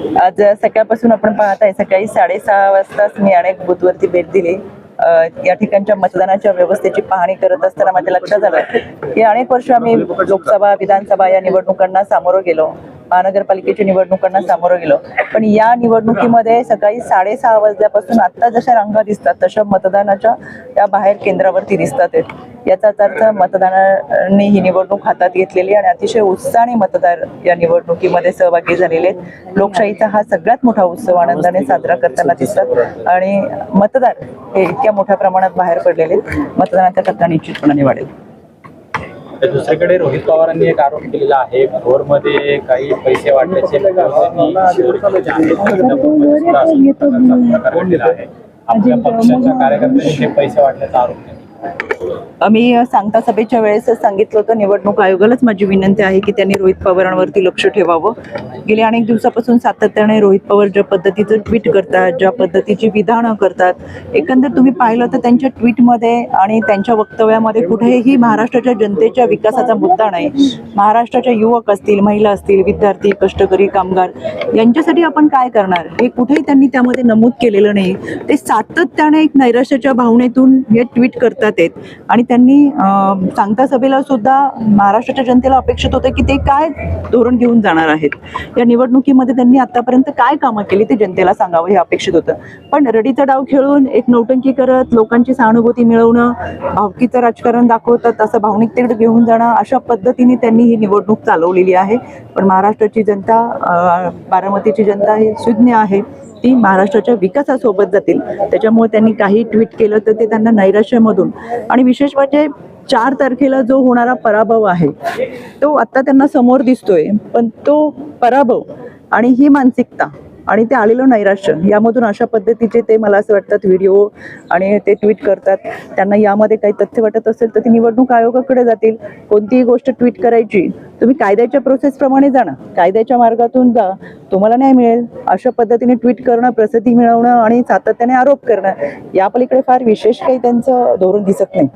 आज सकाळपासून आपण पाहत आहे सकाळी साडेसहा वाजताच मी अनेक बूथवरती भेट दिली. या ठिकाणच्या मतदानाच्या व्यवस्थेची पाहणी करत असताना माझ्या लक्षात आलं की अनेक वर्ष आम्ही लोकसभा विधानसभा या निवडणुकांना सामोरं गेलो. महानगरपालिकेच्या निवडणुकांना सामोरं गेलो. पण या निवडणुकीमध्ये सकाळी साडेसहा वाजल्यापासून आता जशा रांगा दिसतात तशा मतदानाच्या त्या बाहेर केंद्रावरती दिसतात याचा याचाच अर्थ मतदानाने ही निवडणूक हातात घेतलेली आणि अतिशय उत्साहाने मतदार या निवडणुकीमध्ये सहभागी झालेले आहेत. लोकशाहीचा हा सगळ्यात मोठा उत्सव आनंदाने साजरा करताना दिसतात. आणि मतदार हे इतक्या मोठ्या प्रमाणात बाहेर पडलेले आहेत. मतदानाच्या टक्का निश्चितपणाने वाढेल. तर दुसरीकडे रोहित पवारांनी एक आरोप केलेला आहे भोरमध्ये काही पैसे प्रकार घडलेला आहे आपल्या पक्षाच्या कार्यकर्त्यांनी हे पैसे वाटण्याचा आरोप केला आम्ही सांगता सभेच्या वेळेसच सांगितलं होतं निवडणूक आयोगालाच माझी विनंती आहे की त्यांनी रोहित पवारांवरती लक्ष ठेवावं. गेल्या अनेक दिवसापासून सातत्याने रोहित पवार ज्या पद्धतीचं ट्विट करतात ज्या पद्धतीची विधानं करतात एकंदर तुम्ही पाहिलं तर त्यांच्या ट्विटमध्ये आणि त्यांच्या वक्तव्यामध्ये कुठेही महाराष्ट्राच्या जनतेच्या विकासाचा मुद्दा नाही. महाराष्ट्राच्या युवक असतील महिला असतील विद्यार्थी कष्टकरी कामगार यांच्यासाठी आपण काय करणार? हे कुठेही त्यांनी त्यामध्ये नमूद केलेलं नाही. ते सातत्याने एक नैराश्याच्या भावनेतून हे ट्विट करतात. आहेत आणि त्यांनी सांगता सभेला सुद्धा महाराष्ट्राच्या जनतेला अपेक्षित होतं की ते काय धोरण घेऊन जाणार आहेत. या निवडणुकीमध्ये त्यांनी आतापर्यंत काय कामं केली ते जनतेला सांगावं हे अपेक्षित होतं. पण रडीचा डाव खेळून एक नौटंकी करत लोकांची सहानुभूती मिळवणं भावकीचं राजकारण दाखवतात असं भावनिकतेकडे घेऊन जाणं अशा पद्धतीने त्यांनी ही निवडणूक चालवलेली आहे. पण महाराष्ट्राची जनता बारामतीची जनता ही सुज्ञ आहे. ती महाराष्ट्राच्या विकासासोबत जातील. त्याच्यामुळे त्यांनी काही ट्विट केलं तर ते त्यांना नैराश्यामधून. आणि विशेष म्हणजे चार तारखेला जो होणारा पराभव आहे तो आत्ता त्यांना समोर दिसतोय. पण तो पराभव आणि ही मानसिकता आणि ते आलेलं नैराश्य यामधून अशा पद्धतीचे ते मला असं वाटतात व्हिडिओ आणि ते ट्विट करतात. त्यांना यामध्ये काही तथ्य वाटत असेल तर ती निवडणूक आयोगाकडे जातील. कोणतीही गोष्ट ट्विट करायची तुम्ही कायद्याच्या प्रोसेसप्रमाणे जाणं कायद्याच्या मार्गातून जा. तुम्हाला न्याय मिळेल. अशा पद्धतीने ट्विट करणं प्रसिद्धी मिळवणं आणि सातत्याने आरोप करणं या पलीकडे फार विशेष काही त्यांचं धोरण दिसत नाही.